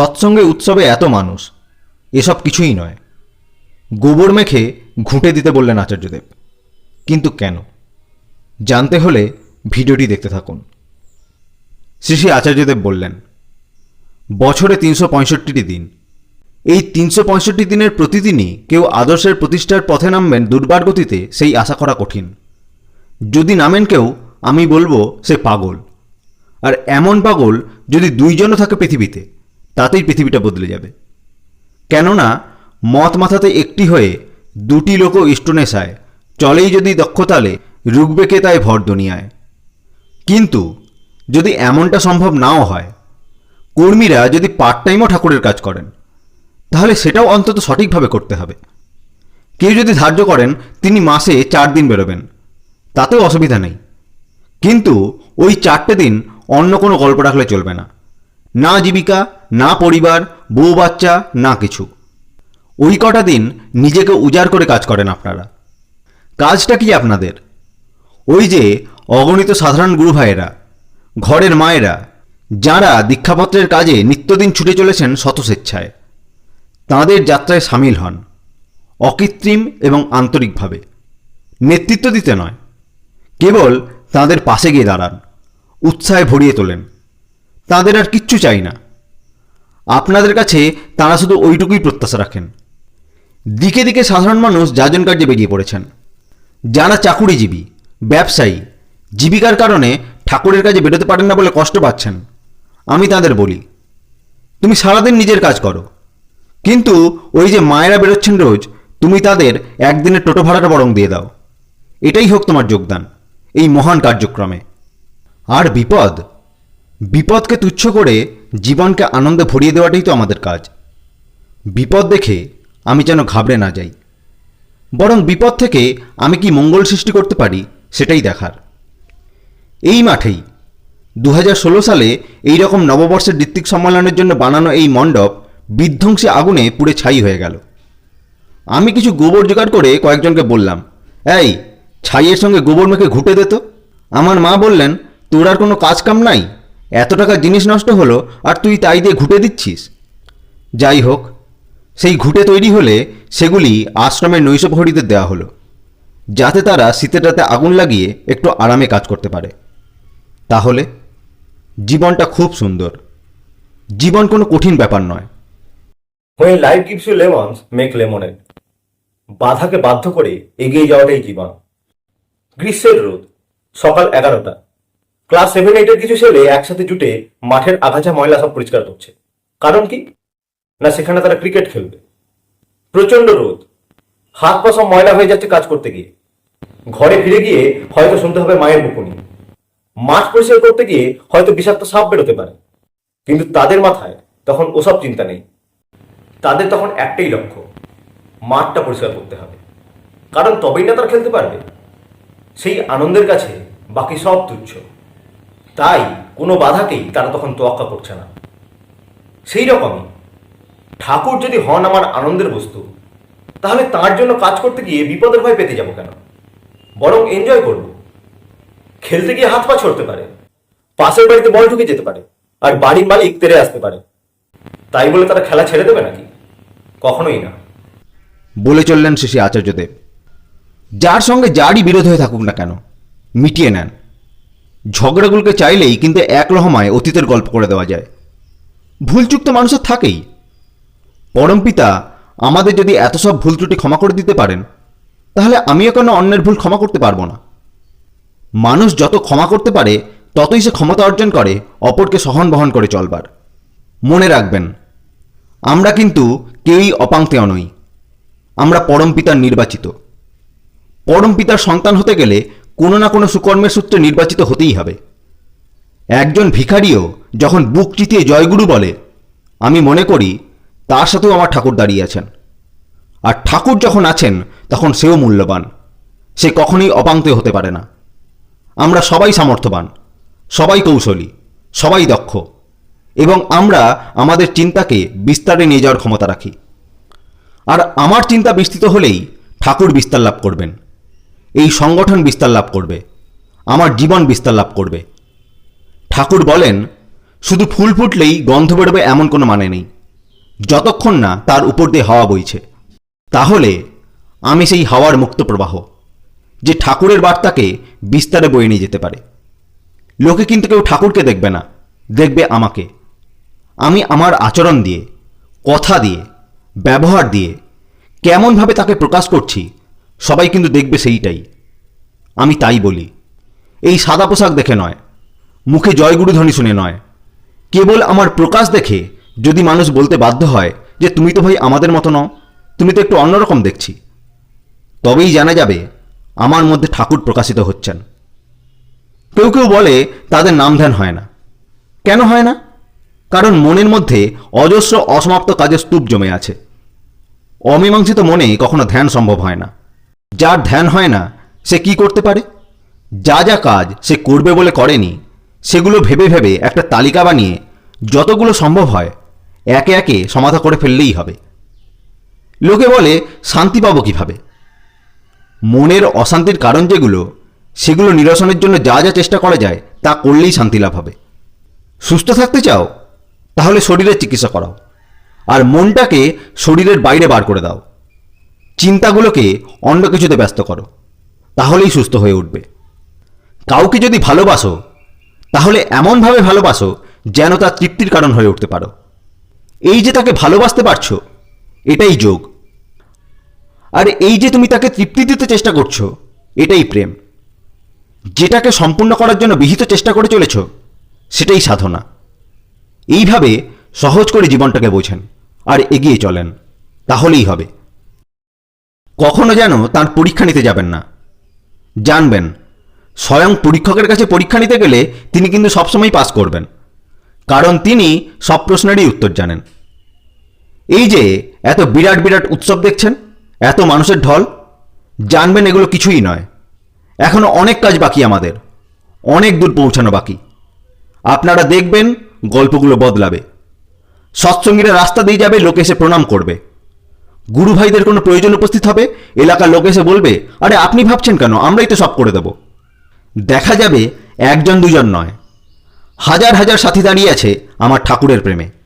সৎসঙ্গে উৎসবে এত মানুষ, এসব কিছুই নয়। গোবর মেখে ঘুঁটে দিতে বললেন আচার্যদেব। কিন্তু কেন? জানতে হলে ভিডিওটি দেখতে থাকুন। শ্রী শ্রী আচার্যদেব বললেন, বছরে তিনশো পঁয়ষট্টিটি দিন। এই তিনশো পঁয়ষট্টি দিনের প্রতিদিনই কেউ আদর্শের প্রতিষ্ঠার পথে নামবেন দুর্বার গতিতে সেই আশা করা কঠিন। যদি নামেন কেউ, আমি বলব সে পাগল। আর এমন পাগল যদি দুইজনও থাকে পৃথিবীতে। তাতেই পৃথিবীটা বদলে যাবে। কেননা, মত মাথাতে একটি হয়ে দুটি লোক ইষ্টনেশায়, চলেই যদি দক্ষতালে রুগবেকে তাই ভর দুনিয়ায়। কিন্তু, যদি এমনটা সম্ভব নাও হয়, কর্মীরা যদি পার্ট টাইমও ঠাকুরের কাজ করেন, তাহলে সেটাও অন্তত সঠিকভাবে করতে হবে। কেউ যদি ধার্য করেন, তিনি মাসে চার দিন বেরোবেন, তাতেও অসুবিধা নেই। কিন্তু, ওই চারটে দিন অন্য কোনো গল্প রাখলে চলবে না। না জীবিকা না পরিবার, বউ বাচ্চা, না কিছু। ওই কটা দিন নিজেকে উজাড় করে কাজ করেন আপনারা। কাজটা কি আপনাদের? ওই যে অগণিত সাধারণ গুরু ভাইয়েরা, ঘরের মায়েরা, যাঁরা দীক্ষাপত্রের কাজে নিত্যদিন ছুটে চলেছেন স্বেচ্ছায় তাঁদের যাত্রায় সামিল হন, অকৃত্রিম এবং আন্তরিকভাবে। নেতৃত্ব দিতে নয়, কেবল তাঁদের পাশে গিয়ে দাঁড়ান, উৎসাহে ভরিয়ে তোলেন। তাঁদের আর কিচ্ছু চাই না। আপনাদের কাছে তাঁরা শুধু ওইটুকুই প্রত্যাশা রাখেন। দিকে দিকে সাধারণ মানুষ যাজন কার্যে বেরিয়ে পড়েছেন। যারা চাকুরিজীবী, ব্যবসায়ী, জীবিকার কারণে ঠাকুরের কাজে বেরোতে পারেন না বলে কষ্ট পাচ্ছেন, আমি তাদের বলি, তুমি সারাদিন নিজের কাজ করো। কিন্তু ওই যে মায়েরা বেরোচ্ছেন রোজ, তুমি তাদের একদিনের টোটো ভাড়াটা বরং দিয়ে দাও। এটাই হোক তোমার যোগদান, এই মহান কার্যক্রমে। আর বিপদ? বিপদকে তুচ্ছ করে জীবনকে আনন্দে ভরিয়ে দেওয়াটাই তো আমাদের কাজ। বিপদ দেখে আমি যেন ঘাবড়ে না যাই। বরং বিপদ থেকে আমি কি মঙ্গল সৃষ্টি করতে পারি, সেটাই দেখার। এই মাঠেই দু হাজার ষোলো সালে এই রকম নববর্ষের ঋত্বিক সম্মেলনের জন্য বানানো এই মণ্ডপ বিধ্বংসী আগুনে পুড়ে ছাই হয়ে গেল। আমি কিছু গোবর জোগাড় করে কয়েকজনকে বললাম, এই, ছাইয়ের সঙ্গে গোবর মেখে ঘুটে দে তো। আমার মা বললেন, তোর আর কোনো কাজ কাম নাই? এত টাকার জিনিস নষ্ট হলো আর তুই তাই দিয়ে ঘুটে দিচ্ছিস? যাই হোক সেই ঘুটে তৈরি হলে সেগুলি আশ্রমের নৈশপ্রহরীদের দেওয়া হলো যাতে তারা শীতেটাতে আগুন লাগিয়ে একটু আরামে কাজ করতে পারে। তাহলে জীবনটা খুব সুন্দর। জীবন কোনো কঠিন ব্যাপার নয়। হয়ে life gives you lemons, make lemonade. বাধাকে বাধ্য করে এগিয়ে যাওয়াটাই জীবন। গ্রীষ্মের রোদ সকাল এগারোটা। ক্লাস সেভেন এইটের কিছু ছেলে একসাথে জুটে মাঠের আগাছা ময়লা সব পরিষ্কার করছে। কারণ কি? না, সেখানে তারা ক্রিকেট খেলবে। প্রচণ্ড রোদ। হাত পা সব ময়লা হয়ে যাচ্ছে কাজ করতে গিয়ে। ঘরে ফিরে গিয়ে হয়তো শুনতে হবে মায়ের বকুনি। মাঠ পরিষ্কার করতে গিয়ে হয়তো বিষাক্ত সাপ বেরোতে পারে। কিন্তু তাদের মাথায় তখন ওসব চিন্তা নেই। তাদের তখন একটাই লক্ষ্য, মাঠটা পরিষ্কার করতে হবে। কারণ তবেই না তারা খেলতে পারবে। সেই আনন্দের কাছে বাকি সব তুচ্ছ। তাই কোনো বাধাকেই তারা তখন তোয়াক্কা করছে না। সেই রকমই ঠাকুর যদি হন আমার আনন্দের বস্তু, তাহলে তার জন্য কাজ করতে গিয়ে বিপদের ভয় পেতে যাব কেন? বরং এনজয় করব। খেলতে গিয়ে হাত পা ছড়তে পারে, পাশের বাড়িতে বল ঢুকে যেতে পারে, আর বাড়ির মালিক তেরে আসতে পারে। তাই বলে তারা খেলা ছেড়ে দেবে নাকি? কখনোই না। বলে চললেন শেষে আচার্যদেব। যার সঙ্গে যারই বিরোধ হয়ে থাকুক না কেন, মিটিয়ে নেন। ঝগড়াগুলোকে চাইলেই কিন্তু এক রহমায় অতীতের গল্প করে দেওয়া যায়। ভুলচুক তো মানুষের থাকেই পরমপিতা আমাদের যদি এত সব ভুল ত্রুটি ক্ষমা করে দিতে পারেন, তাহলে আমিও কেন অন্যের ভুল ক্ষমা করতে পারব না? মানুষ যত ক্ষমা করতে পারে, ততই সে ক্ষমতা অর্জন করে, অপরকে সহন বহন করে চলবার। মনে রাখবেন, আমরা কিন্তু কেউই অপাংতেয় নই। আমরা পরম পিতার নির্বাচিত। পরম পিতার সন্তান হতে গেলে কোনো না কোনো সুকর্মের সূত্রে নির্বাচিত হতেই হবে। একজন ভিখারিও যখন বুক চিতিয়ে জয়গুরু বলে, আমি মনে করি তার সাথেও আমার ঠাকুর দাঁড়িয়ে আছেন। আর ঠাকুর যখন আছেন, তখন সেও মূল্যবান। সে কখনোই অপাংতেয় হতে পারে না। আমরা সবাই সামর্থ্যবান, সবাই কৌশলী, সবাই দক্ষ, এবং আমরা আমাদের চিন্তাকে বিস্তারে নিয়ে যাওয়ার ক্ষমতা রাখি। আর আমার চিন্তা বিস্তৃত হলেই ঠাকুর বিস্তার লাভ করবেন। এই সংগঠন বিস্তার লাভ করবে, আমার জীবন বিস্তার লাভ করবে। ঠাকুর বলেন, শুধু ফুল ফুটলেই গন্ধ বেরোবে এমন কোনো মানে নেই, যতক্ষণ না তার উপর দিয়ে হাওয়া বইছে। তাহলে আমি সেই হাওয়ার মুক্ত প্রবাহ যে ঠাকুরের বার্তাকে বিস্তারে বয়ে নিয়ে যেতে পারে। লোকে কিন্তু কেউ ঠাকুরকে দেখবে না, দেখবে আমাকে। আমি আমার আচরণ দিয়ে, কথা দিয়ে, ব্যবহার দিয়ে, কেমনভাবে তাকে প্রকাশ করছি সবাই কিন্তু দেখবে সেইটাই। আমি তাই বলি। এই সাদা পোশাক দেখে নয়, মুখে জয়গুরু ধ্বনি শুনে নয়। কেবল আমার প্রকাশ দেখে যদি মানুষ বলতে বাধ্য হয় যে, তুমি তো ভাই আমাদের মতো নও, তুমি তো একটু অন্যরকম দেখছি। তবেই জানা যাবে আমার মধ্যে ঠাকুর প্রকাশিত হচ্ছেন। কেউ কেউ বলে তাদের নাম ধ্যান হয় না। কেন হয় না? কারণ মনের মধ্যে অজস্র অসমাপ্ত কাজের স্তূপ জমে আছে। অমীমাংসিত মনে কখনো ধ্যান সম্ভব হয় না। যার ধ্যান হয় না, সে কি করতে পারে? যা যা কাজ সে করবে বলে করেনি, সেগুলো ভেবে ভেবে একটা তালিকা বানিয়ে যতগুলো সম্ভব হয় একে একে সমাধা করে ফেললেই হবে। লোকে বলে, শান্তি পাবো কীভাবে? মনের অশান্তির কারণ যেগুলো, সেগুলো নিরসনের জন্য যা যা চেষ্টা করা যায়, তা করলেই শান্তি লাভ হবে। সুস্থ থাকতে চাও, তাহলে শরীরের চিকিৎসা করাও, আর মনটাকে শরীরের বাইরে বার করে দাও। চিন্তাগুলোকে অন্য কিছুতে ব্যস্ত করো, তাহলেই সুস্থ হয়ে উঠবে। কাউকে যদি ভালোবাসো, তাহলে এমনভাবে ভালোবাসো যেন তার তৃপ্তির কারণ হয়ে উঠতে পারো। এই যে তাকে ভালোবাসতে পারছ, এটাই যোগ। আর এই যে তুমি তাকে তৃপ্তি দিতে চেষ্টা করছ, এটাই প্রেম। যেটাকে সম্পূর্ণ করার জন্য বিহিত চেষ্টা করে চলেছ, সেটাই সাধনা। এইভাবে সহজ করে জীবনটাকে বোঝেন আর এগিয়ে চলেন, তাহলেই হবে। কখনো যেন তার পরীক্ষা নিতে যাবেন না। জানবেন, স্বয়ং পরীক্ষকের কাছে পরীক্ষা নিতে গেলে তিনি কিন্তু সবসময় পাস করবেন, কারণ তিনি সব প্রশ্নেরই উত্তর জানেন। এই যে এত বিরাট বিরাট উৎসব দেখছেন, এত মানুষের ঢল, জানবেন এগুলো কিছুই নয়। এখনও অনেক কাজ বাকি আমাদের, অনেক দূর পৌঁছানো বাকি। আপনারা দেখবেন গল্পগুলো বদলাবে। সৎসঙ্গীরা রাস্তা দিয়ে যাবে, লোকে এসে প্রণাম করবে। গুরু ভাইদের কোনো প্রয়োজন উপস্থিত হবে? এলাকার লোক এসে বলবে, আরে, আপনি ভাবছেন কেন? আমরাই তো সব করে দেব। দেখা যাবে একজন দুজন নয়। হাজার হাজার সাথী দাঁড়িয়ে আছে আমার ঠাকুরের প্রেমে।